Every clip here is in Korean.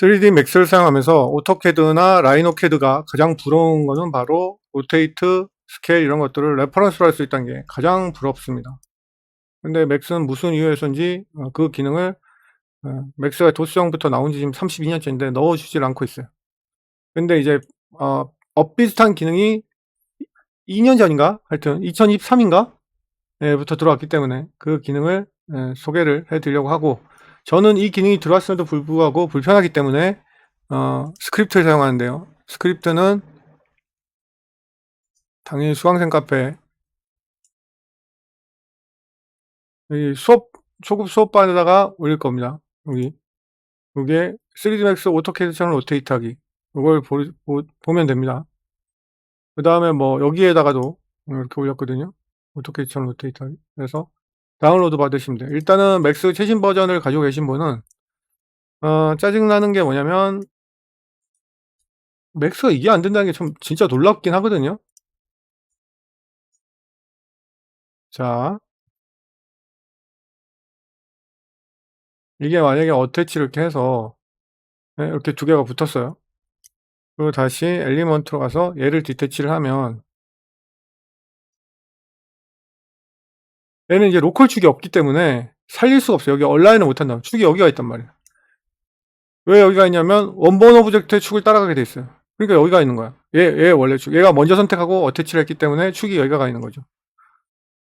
3D 맥스를 사용하면서 오토캐드나 라이노캐드가 가장 부러운 거는 바로 로테이트, 스케일 이런 것들을 레퍼런스로 할 수 있다는 게 가장 부럽습니다. 근데 맥스는 무슨 이유에서인지 어, 그 기능을 어, 맥스가 도스형부터 나온 지 지금 32년째인데 넣어주질 않고 있어요. 근데 이제 어, 엇비슷한 기능이 2년 전인가? 하여튼 2023인가? 예, 부터 들어왔기 때문에 그 기능을 예, 소개를 해드리려고 하고 저는 이 기능이 들어왔음에도 불구하고 불편하기 때문에 어, 스크립트를 사용하는데요. 스크립트는 당연히 수강생 카페 이 수업 초급 수업반에다가 올릴 겁니다. 여기 이게 3D Max 오토캐드 채널 로테이트하기 이걸 보, 보, 보면 됩니다. 그 다음에 뭐 여기에다가도 이렇게 올렸거든요. 어떻게 채널 로테이트하기 그래서 다운로드 받으시면 돼요. 일단은 맥스 최신 버전을 가지고 계신 분은 어, 짜증나는 게 뭐냐면 맥스가 이게 안 된다는 게좀 진짜 놀랍긴 하거든요. 자 이게 만약에 어태치 이렇게 해서 네, 이렇게 두 개가 붙었어요. 그리고 다시 엘리먼트로 가서 얘를 디태치를 하면 얘는 이제 로컬 축이 없기 때문에 살릴 수가 없어요. 여기 얼라인을 못한다. 축이 여기가 있단 말이에요. 왜 여기가 있냐면 원본 오브젝트의 축을 따라가게 돼 있어요. 그러니까 여기가 있는 거야. 얘, 얘 원래 축. 얘가 먼저 선택하고 어태치를 했기 때문에 축이 여기가 가 있는 거죠.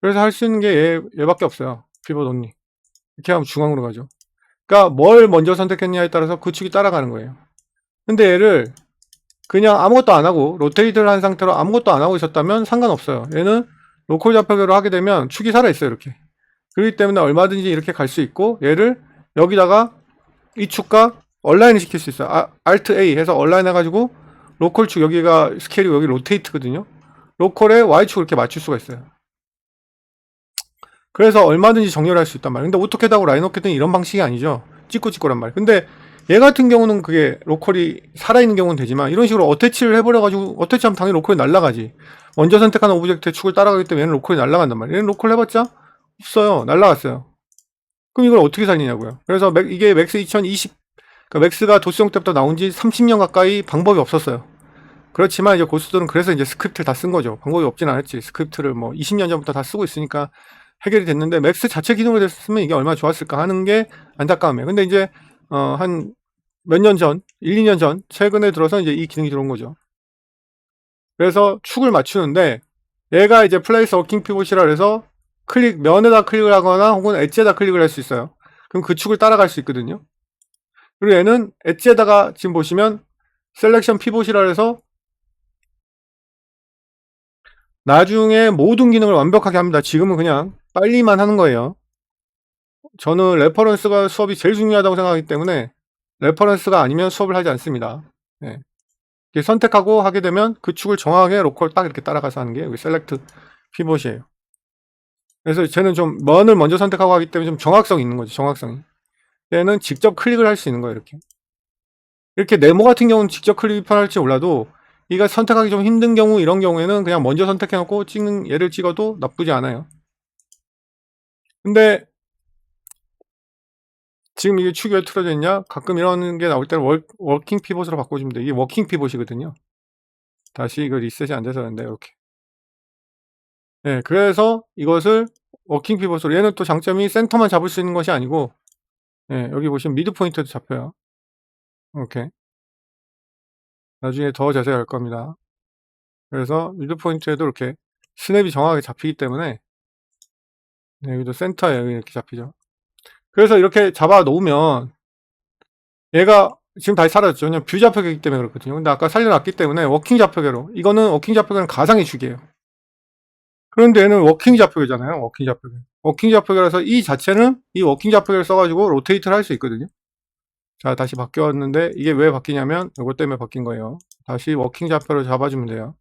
그래서 할 수 있는 게 얘, 얘밖에 없어요. 피벗 온리. 이렇게 하면 중앙으로 가죠. 그러니까 뭘 먼저 선택했냐에 따라서 그 축이 따라가는 거예요. 근데 얘를 그냥 아무것도 안 하고 로테이트를 한 상태로 아무것도 안 하고 있었다면 상관없어요. 얘는 로컬 좌표계로 하게 되면 축이 살아있어요. 이렇게. 그렇기 때문에 얼마든지 이렇게 갈 수 있고 얘를 여기다가 이 축과 얼라인을 시킬 수 있어요. 아, Alt A 해서 얼라인 해가지고 로컬 축 여기가 스케일이 여기 로테이트거든요. 로컬에 Y축을 이렇게 맞출 수가 있어요. 그래서 얼마든지 정렬할 수 있단 말이에요. 근데 오토캐드하고 라인오캐드는 이런 방식이 아니죠. 찍고 찍고란 말이에요. 근데 얘 같은 경우는 그게 로컬이 살아있는 경우는 되지만 이런 식으로 어태치를 해버려가지고 어태치하면 당연히 로컬이 날아가지. 먼저 선택한 오브젝트의 축을 따라가기 때문에 얘는 로컬이 날아간단 말이에요. 얘는 로컬 해봤자 없어요. 날아갔어요. 그럼 이걸 어떻게 살리냐고요. 그래서 맥, 이게 맥스 2020, 그러니까 맥스가 도스형 때부터 나온 지 30년 가까이 방법이 없었어요. 그렇지만 이제 고수들은 그래서 이제 스크립트를 다 쓴 거죠. 방법이 없진 않았지. 스크립트를 뭐 20년 전부터 다 쓰고 있으니까 해결이 됐는데 맥스 자체 기능으로 됐으면 이게 얼마나 좋았을까 하는 게 안타까움이에요. 근데 이제 어, 한 몇 년 전, 1, 2년 전, 최근에 들어서 이제 이 기능이 들어온 거죠. 그래서 축을 맞추는데 얘가 이제 플레이스 워킹 피봇이라 그래서 클릭, 면에다 클릭을 하거나 혹은 엣지에다 클릭을 할 수 있어요. 그럼 그 축을 따라갈 수 있거든요. 그리고 얘는 엣지에다가 지금 보시면 셀렉션 피봇이라 해서 나중에 모든 기능을 완벽하게 합니다. 지금은 그냥 빨리만 하는 거예요. 저는 레퍼런스가 수업이 제일 중요하다고 생각하기 때문에 레퍼런스가 아니면 수업을 하지 않습니다. 네. 선택하고 하게 되면 그 축을 정확하게 로컬 딱 이렇게 따라가서 하는 게 여기 셀렉트 피봇이에요. 그래서 쟤는 좀 먼을 먼저 선택하고 하기 때문에 좀 정확성이 있는 거죠. 정확성이. 얘는 직접 클릭을 할 수 있는 거예요. 이렇게. 이렇게 네모 같은 경우는 직접 클릭이 편할지 몰라도 이가 선택하기 좀 힘든 경우 이런 경우에는 그냥 먼저 선택해놓고 찍는 얘를 찍어도 나쁘지 않아요. 근데 지금 이게 축이 왜 틀어져 있냐? 가끔 이런 게 나올 때는 월, 워킹 피봇으로 바꿔주면 돼. 이게 워킹 피봇이거든요. 다시 이거 리셋이 안 돼서 그런데 이렇게. 네, 그래서 이것을 워킹 피봇으로 얘는 또 장점이 센터만 잡을 수 있는 것이 아니고 네, 여기 보시면 미드 포인트도 잡혀요. 이렇게. 나중에 더 자세히 할 겁니다. 그래서 미드 포인트에도 이렇게 스냅이 정확하게 잡히기 때문에 네, 여기도 센터에 여기 이렇게 잡히죠. 그래서 이렇게 잡아 놓으면 얘가 지금 다시 사라졌죠. 그냥 뷰 좌표계이기 때문에 그렇거든요. 근데 아까 살려놨기 때문에 워킹 좌표계로 이거는 워킹 좌표계는 가상의 축이에요. 그런데 얘는 워킹 좌표계잖아요. 워킹 좌표계. 워킹 좌표계라서 이 자체는 이 워킹 좌표계를 써가지고 로테이트를 할 수 있거든요. 자 다시 바뀌었는데 이게 왜 바뀌냐면 이것 때문에 바뀐 거예요. 다시 워킹 좌표를 잡아주면 돼요.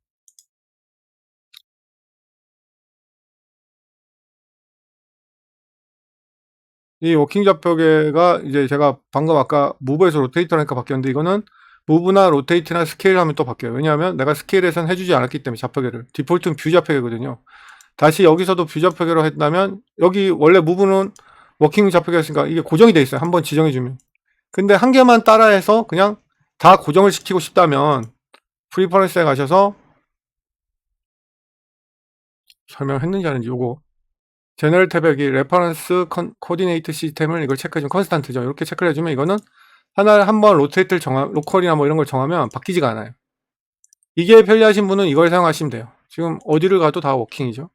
이 워킹 좌표계가 이제 제가 방금 아까 무브에서 로테이트라니까 바뀌었는데 이거는 무브나 로테이트나 스케일 하면 또 바뀌어요. 왜냐하면 내가 스케일에선 해주지 않았기 때문에 좌표계를. 디폴트는 뷰 좌표계거든요. 다시 여기서도 뷰 좌표계로 했다면 여기 원래 무브는 워킹 좌표계였으니까 이게 고정이 돼 있어요. 한번 지정해주면. 근데 한 개만 따라해서 그냥 다 고정을 시키고 싶다면 프리퍼런스에 가셔서 설명했는지 아닌지 요거 제너럴 탭에 레퍼런스 컨- 코디네이트 시스템을 이걸 체크해주면 컨스탄트죠. 이렇게 체크를 해주면 이거는 하나를 한번 로테이트를 정하, 로컬이나 뭐 이런 걸 정하면 바뀌지가 않아요. 이게 편리하신 분은 이걸 사용하시면 돼요. 지금 어디를 가도 다 워킹이죠.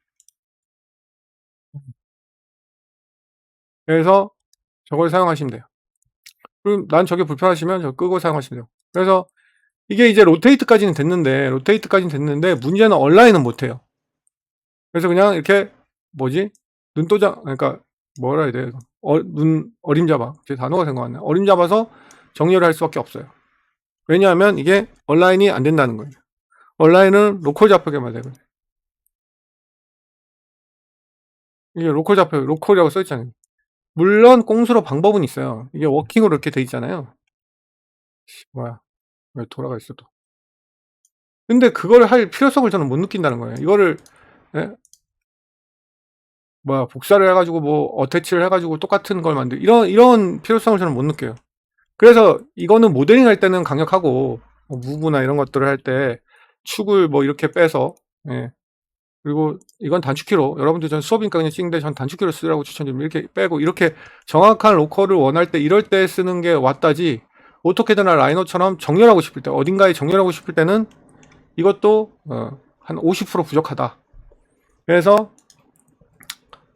그래서 저걸 사용하시면 돼요. 그럼 난 저게 불편하시면 저 끄고 사용하시면 돼요. 그래서 이게 이제 로테이트까지는 됐는데 로테이트까지는 됐는데 문제는 온라인은 못해요. 그래서 그냥 이렇게 뭐지 눈도장 그러니까 뭐라 해야 돼? 어, 눈 어림잡아 제 단어가 생각났네. 어림잡아서 정렬을 할 수밖에 없어요. 왜냐하면 이게 온라인이 안 된다는 거예요. 온라인은 로컬 잡혀게만 되거든요. 이게 로컬 잡혀 로컬이라고 써 있잖아요. 물론 꽁수로 방법은 있어요. 이게 워킹으로 이렇게 돼 있잖아요. 씨, 뭐야? 왜 돌아가 있어 또? 근데 그걸 할 필요성을 저는 못 느낀다는 거예요. 이거를 예? 뭐야 복사를 해가지고 뭐 어태치를 해가지고 똑같은 걸 만들 이런 이런 필요성을 저는 못 느껴요. 그래서 이거는 모델링 할 때는 강력하고 뭐 무브나 이런 것들을 할 때 축을 뭐 이렇게 빼서 예. 그리고 이건 단축키로 여러분들 전 수업이니까 그냥 찍는데 전 단축키로 쓰라고 추천드립니다. 이렇게 빼고 이렇게 정확한 로컬을 원할 때 이럴 때 쓰는 게 왔다지 오토캐드나 라이노처럼 정렬하고 싶을 때 어딘가에 정렬하고 싶을 때는 이것도 어, 한50% 부족하다. 그래서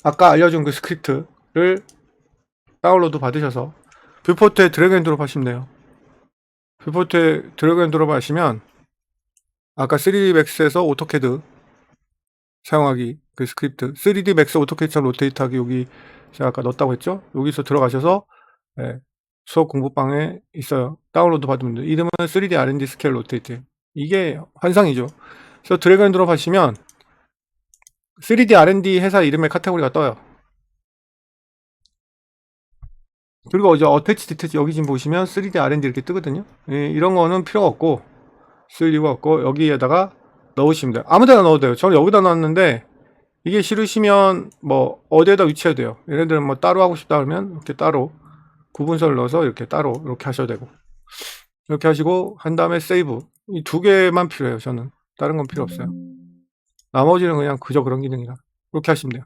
아까 알려준 그 스크립트를 다운로드 받으셔서 뷰포트에 드래그 앤 드롭 하시면 돼요. 뷰포트에 드래그 앤 드롭 하시면 아까 3D 맥스에서 오토캐드 사용하기 그 스크립트 3D 맥스 오토캐드처럼 로테이트 하기 여기 제가 아까 넣었다고 했죠? 여기서 들어가셔서 예, 수업 공부방에 있어요. 다운로드 받으면 돼요. 이름은 3D R&D 스케일 로테이트 이게 환상이죠. 그래서 드래그 앤 드롭 하시면 3D R&D 회사 이름의 카테고리가 떠요. 그리고 이제 어태치 디태치 여기 지금 보시면 3D R&D 이렇게 뜨거든요. 예, 이런 거는 필요가 없고 쓸 이유가 없고 여기에다가 넣으시면 돼요. 아무데나 넣어도 돼요. 저는 여기다 넣었는데 이게 싫으시면 뭐 어디에다 위치해도 돼요. 예를 들면 뭐 따로 하고 싶다 그러면 이렇게 따로 구분서를 넣어서 이렇게 따로 이렇게 하셔도 되고 이렇게 하시고 한 다음에 세이브 이 두 개만 필요해요. 저는 다른 건 필요 없어요. 나머지는 그냥 그저 그런 기능이라 그렇게 하시면 돼요.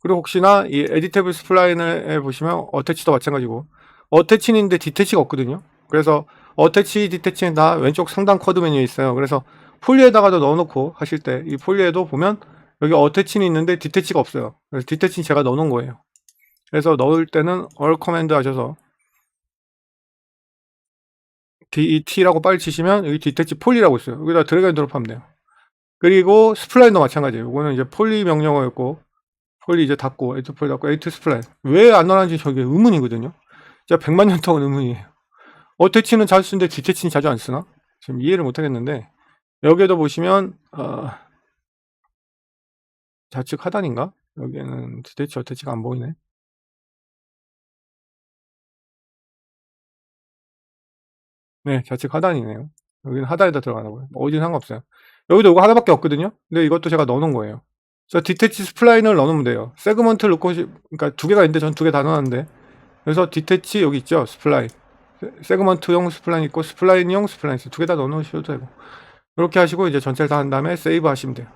그리고 혹시나 이 에디테이블 스플라인에 보시면 어태치도 마찬가지고 어태치인데 디태치가 없거든요. 그래서 어태치, 디태치는 다 왼쪽 상단 쿼드 메뉴에 있어요. 그래서 폴리에다가도 넣어놓고 하실 때 이 폴리에도 보면 여기 어태치는 있는데 디태치가 없어요. 그래서 디태치는 제가 넣어놓은 거예요. 그래서 넣을 때는 all command 하셔서 DET라고 빨리 치시면 여기 디태치 폴리라고 있어요. 여기다 드래그 앤 드롭하면 돼요. 그리고 스플라인도 마찬가지예요. 이거는 이제 폴리 명령어였고 폴리 이제 닫고 에이트 폴리 닫고 에이트 스플라인 왜안 넣었는지 저게 의문이거든요. 진짜 100만 년 동안 의문이에요. 어태치는 자주 쓰는데 디태치는 자주 안 쓰나? 지금 이해를 못 하겠는데 여기에도 보시면 어, 좌측 하단인가? 여기에는 디태치 어태치가 안 보이네. 네, 좌측 하단이네요. 여기는 하단에다 들어가나 봐요. 어디는 상관없어요. 여기도 이거 하나밖에 없거든요. 근데 이것도 제가 넣어놓은 거예요. 그래서 디태치 스플라인을 넣어놓으면 돼요. 세그먼트 넣고 싶- 그러니까 두 개가 있는데 전 두 개 다 넣었는데 그래서 디태치 여기 있죠. 스플라인. 세- 세그먼트용 스플라인 있고 스플라인용 스플라인 있어요. 두 개 다 넣어놓으셔도 되고 이렇게 하시고 이제 전체를 다 한 다음에 세이브 하시면 돼요.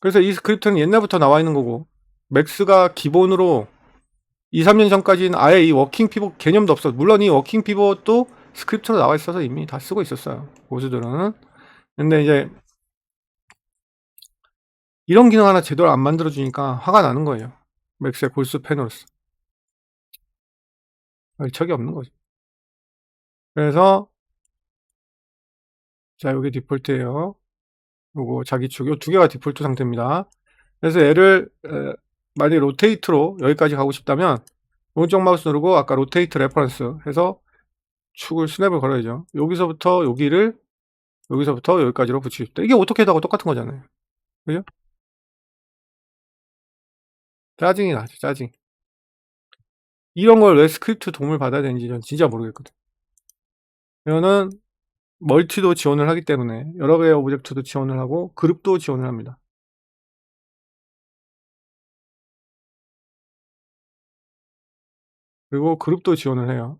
그래서 이 스크립트는 옛날부터 나와 있는 거고 맥스가 기본으로 2, 3년 전까지는 아예 이 워킹 피봇 개념도 없어. 물론 이 워킹 피봇도 스크립트로 나와 있어서 이미 다 쓰고 있었어요. 고수들은. 근데 이제 이런 기능 하나 제대로 안 만들어 주니까 화가 나는 거예요. 맥스의 골수 팬으로서. 척이 없는 거죠. 그래서 자, 여기 디폴트예요. 요거 자기 축, 요 두 개가 디폴트 상태입니다. 그래서 얘를 에, 만약에 로테이트로 여기까지 가고 싶다면 오른쪽 마우스 누르고 아까 로테이트 레퍼런스 해서 축을 스냅을 걸어야죠. 여기서부터 여기를 여기서부터 여기까지로 싶다. 이게 오토캐드하고 똑같은 거잖아요. 그죠? 짜증이 나죠, 짜증. 이런 걸 왜 스크립트 도움을 받아야 되는지 전 진짜 모르겠거든. 이거는 멀티도 지원을 하기 때문에 여러 개의 오브젝트도 지원을 하고 그룹도 지원을 합니다. 그리고 그룹도 지원을 해요.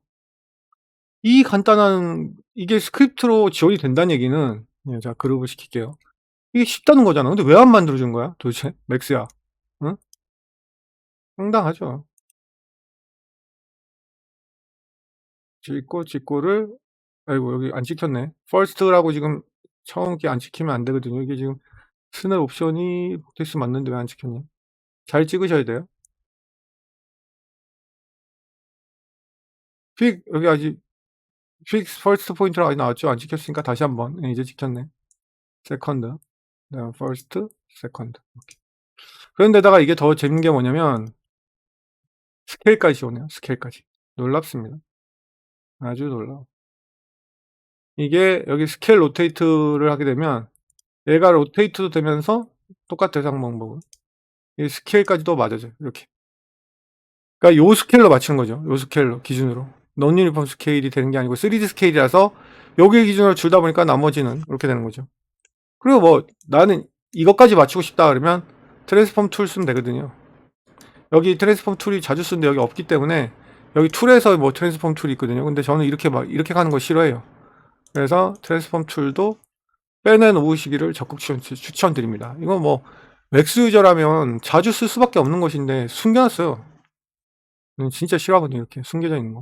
이 간단한 이게 스크립트로 지원이 된다는 얘기는 예 자 그룹을 시킬게요. 이게 쉽다는 거잖아. 근데 왜 안 만들어 준 거야 도대체 맥스야. 응? 황당하죠. 찍고 찍고를 아이고 여기 안 찍혔네. first라고 지금 처음 게 안 찍히면 안 되거든요. 이게 지금 스냅 옵션이 복테스 맞는데 왜 안 찍혔냐. 잘 찍으셔야 돼요. 픽 여기 아직 픽 퍼스트 포인트라고 아직 나왔죠. 안 찍혔으니까 다시 한번 예 이제 찍혔네. 세컨드 그다음 퍼스트 세컨드. 그런데다가 이게 더 재밌는 게 뭐냐면 스케일까지 오네요. 스케일까지. 놀랍습니다. 아주 놀라워. 이게 여기 스케일 로테이트를 하게 되면 얘가 로테이트도 되면서 똑같아요 상 방법은. 이 스케일까지도 맞아져요. 이렇게. 그러니까 요 스케일로 맞추는 거죠. 요 스케일로 기준으로. Non 유니폼 스케일이 되는 게 아니고 3D 스케일이라서 여기 기준으로 줄다 보니까 나머지는 이렇게 되는 거죠. 그리고 뭐 나는 이것까지 맞추고 싶다 그러면 트랜스폼 툴 쓰면 되거든요. 여기 트랜스폼 툴이 자주 쓰는데 여기 없기 때문에 여기 툴에서 뭐 트랜스폼 툴이 있거든요. 근데 저는 이렇게 막 이렇게 가는 거 싫어해요. 그래서 트랜스폼 툴도 빼내 놓으시기를 적극 추천, 추천드립니다. 이건 뭐 맥스 유저라면 자주 쓸 수밖에 없는 것인데 숨겨놨어요. 저는 진짜 싫어하거든요. 이렇게 숨겨져 있는 거.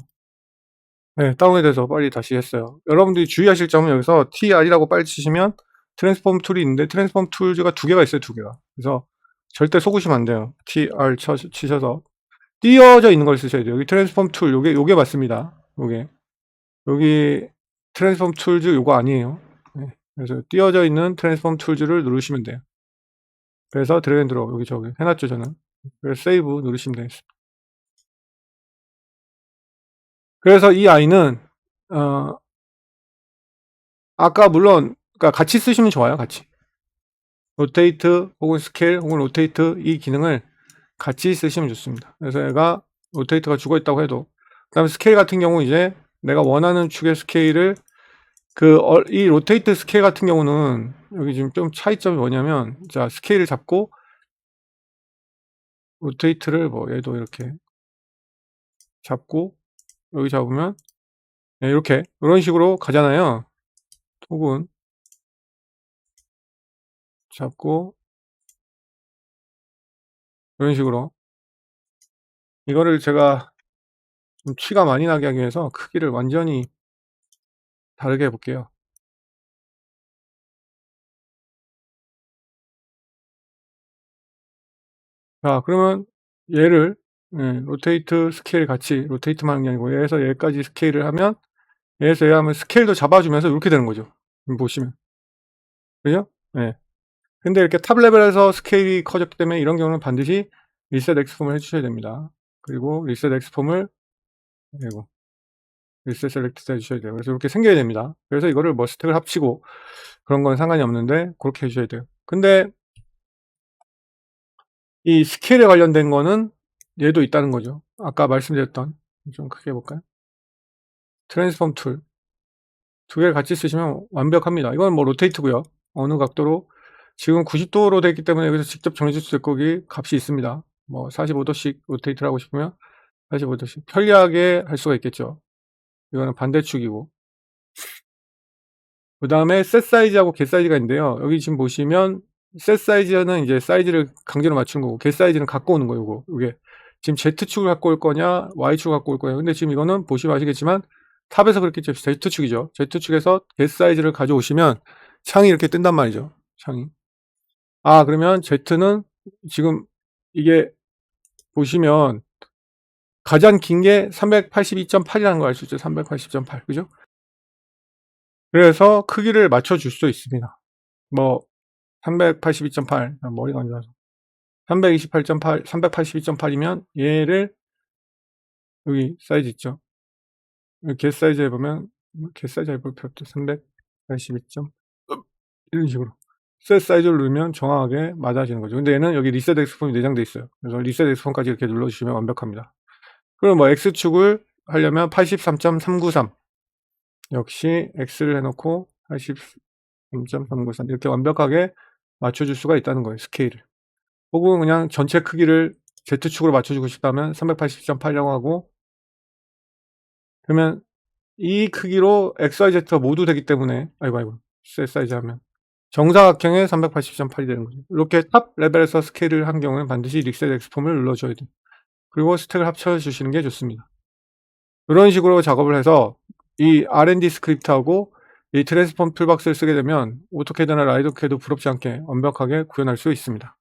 네, 다운에 대해서 빨리 다시 했어요. 여러분들이 주의하실 점은 여기서 tr이라고 빨리 치시면 트랜스폼 툴이 있는데 트랜스폼 툴즈가 두 개가 있어요. 두 개가. 그래서 절대 속으시면 안 돼요. tr 쳐, 치셔서 띄어져 있는 걸 쓰셔야 돼요. 여기 트랜스폼 툴 요게 요게 맞습니다. 요게 여기 트랜스폼 툴즈 요거 아니에요. 네, 그래서 띄어져 있는 트랜스폼 툴즈를 누르시면 돼요. 그래서 드래그 앤 드롭 여기 저기 해놨죠 저는. 그래서 세이브 누르시면 되겠습니다. 그래서 이 아이는 어 아까 물론 그러니까 같이 쓰시면 좋아요. 같이. 로테이트 혹은 스케일 혹은 로테이트 이 기능을 같이 쓰시면 좋습니다. 그래서 얘가 로테이트가 죽어 있다고 해도 그다음에 스케일 같은 경우 이제 내가 원하는 축의 스케일을 그 이 로테이트 스케일 같은 경우는 여기 지금 좀 차이점이 뭐냐면 자 스케일을 잡고 로테이트를 뭐 얘도 이렇게 잡고 여기 잡으면? 네, 이렇게. 이런 식으로 가잖아요. 혹은 잡고. 이런 식으로. 이거를 제가 좀 티가 많이 나게 하기 위해서 크기를 완전히 다르게 해 볼게요. 자 그러면 얘를 네, 로테이트 스케일 같이 로테이트만 하는 게 아니고 얘에서 얘까지 스케일을 하면 얘에서 얘 하면 스케일도 잡아주면서 이렇게 되는 거죠. 보시면 그죠? 네. 근데 이렇게 탑 레벨에서 스케일이 커졌기 때문에 이런 경우는 반드시 리셋 엑스폼을 해주셔야 됩니다. 그리고 리셋 엑스폼을 그리고 리셋 셀렉트 해주셔야 돼요. 그래서 이렇게 생겨야 됩니다. 그래서 이거를 뭐 스택을 합치고 그런 건 상관이 없는데 그렇게 해주셔야 돼요. 근데 이 스케일에 관련된 거는 얘도 있다는 거죠. 아까 말씀드렸던 좀 크게 해볼까요? 트랜스폼 툴. 두 개를 같이 쓰시면 완벽합니다. 이건 뭐 로테이트고요. 어느 각도로 지금 90도로 되기 때문에 여기서 직접 정해줄 수 있을 거기 값이 있습니다. 뭐 45도씩 로테이트를 하고 싶으면 45도씩 편리하게 할 수가 있겠죠. 이거는 반대축이고 그 다음에 셋 사이즈하고 겟 사이즈가 있는데요. 여기 지금 보시면 셋 사이즈는 이제 사이즈를 강제로 맞추는 거고 겟 사이즈는 갖고 오는 거예요. 이게 지금 Z축을 갖고 올 거냐 Y축을 갖고 올 거냐 근데 지금 이거는 보시면 아시겠지만 탑에서 그렇겠죠. Z축이죠. Z축에서 겟 사이즈를 가져오시면 창이 이렇게 뜬단 말이죠. 창이 아 그러면 Z는 지금 이게 보시면 가장 긴 게 382.8이라는 걸 알 수 있죠. 380.8 그죠? 그래서 크기를 맞춰줄 수 있습니다. 뭐 382.8 머리가 안 좋아서 328.8 382.8이면 얘를 여기 사이즈 있죠. 겟 사이즈에 보면 겟 사이즈 해볼 필요 없죠. 382. 이런 식으로 셋 사이즈를 누르면 정확하게 맞아지는 거죠. 근데 얘는 여기 리셋 엑스폼이 내장돼 있어요. 그래서 리셋 엑스폼까지 이렇게 눌러주시면 완벽합니다. 그럼 뭐 X축을 하려면 83.393 역시 X를 해놓고 83.393 이렇게 완벽하게 맞춰줄 수가 있다는 거예요. 스케일을. 혹은 그냥 전체 크기를 Z축으로 맞춰주고 싶다면 380.8이라고 하고 그러면 이 크기로 XYZ가 모두 되기 때문에 아이고 아이고 셀 사이즈 하면 정사각형의 380.8이 되는 거죠. 이렇게 탑 레벨에서 스케일을 한 경우는 반드시 릭셋 엑스폼을 눌러줘야 돼요. 그리고 스택을 합쳐주시는 게 좋습니다. 이런 식으로 작업을 해서 이 R&D 스크립트하고 이 트랜스폼 툴박스를 쓰게 되면 오토캐드나 라이더캐드 부럽지 않게 완벽하게 구현할 수 있습니다.